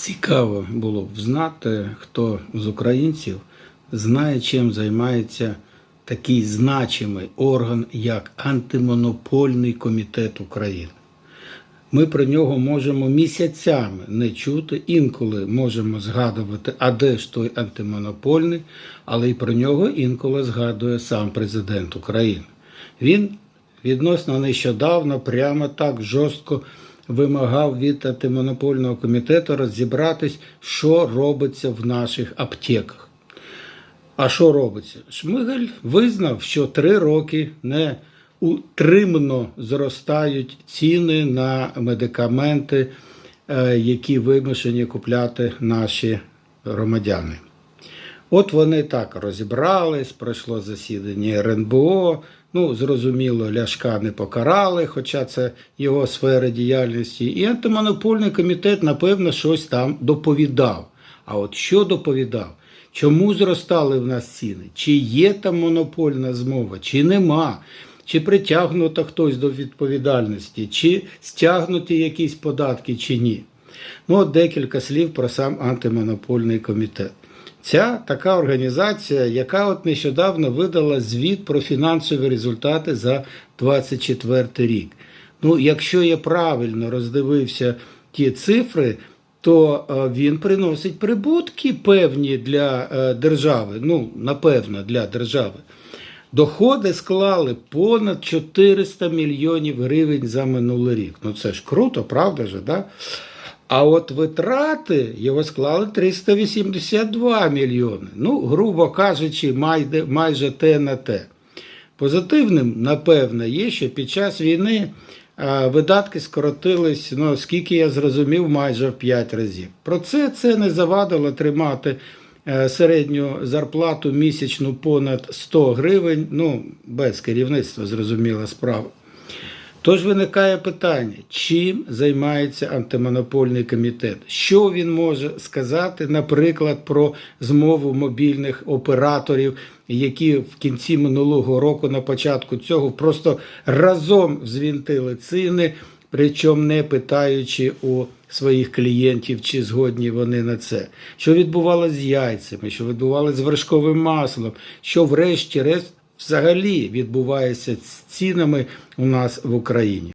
Цікаво було б знати, хто з українців знає, чим займається такий значимий орган, як Антимонопольний комітет України. Ми про нього можемо місяцями не чути, інколи можемо згадувати, а де ж той антимонопольний, але й про нього інколи згадує сам президент України. Він відносно нещодавно прямо так жорстко вимагав від антимонопольного комітету розібратись, що робиться в наших аптеках. А що робиться? Шмигель визнав, що три роки не утримно зростають ціни на медикаменти, е, які вимушені купляти наші громадяни. От вони так розібрались, пройшло засідання РНБО. Ну, зрозуміло, Ляшка не покарали, хоча це його сфера діяльності. І антимонопольний комітет, напевно, щось там доповідав. А от що доповідав? Чому зростали в нас ціни? Чи є там монопольна змова, чи нема? Чи притягнуто хтось до відповідальності, чи стягнуті якісь податки, чи ні? Ну, от декілька слів про сам антимонопольний комітет. Ця така організація, яка от нещодавно видала звіт про фінансові результати за 24 рік. Ну, якщо я правильно роздивився ті цифри, то е, він приносить прибутки певні для е, держави. Ну, напевно, для держави. Доходи склали понад 400 мільйонів гривень за минулий рік. Ну це ж круто, правда ж, да? А от витрати його склали 382 мільйони. Ну, грубо кажучи, майже, майже те на те. Позитивним, напевно, є, що під час війни видатки скоротились, ну, скільки я зрозумів, майже в 5 разів. Про це це не завадило тримати е, середню зарплату місячну понад 100 гривень, ну, без керівництва, зрозуміла справа. Тож виникає питання, чим займається антимонопольний комітет? Що він може сказати, наприклад, про змову мобільних операторів, які в кінці минулого року, на початку цього, просто разом звінтили ціни, причому не питаючи у своїх клієнтів, чи згодні вони на це. Що відбувалося з яйцями, що відбувалося з вершковим маслом, що врешті-решт взагалі відбувається з цінами у нас в Україні.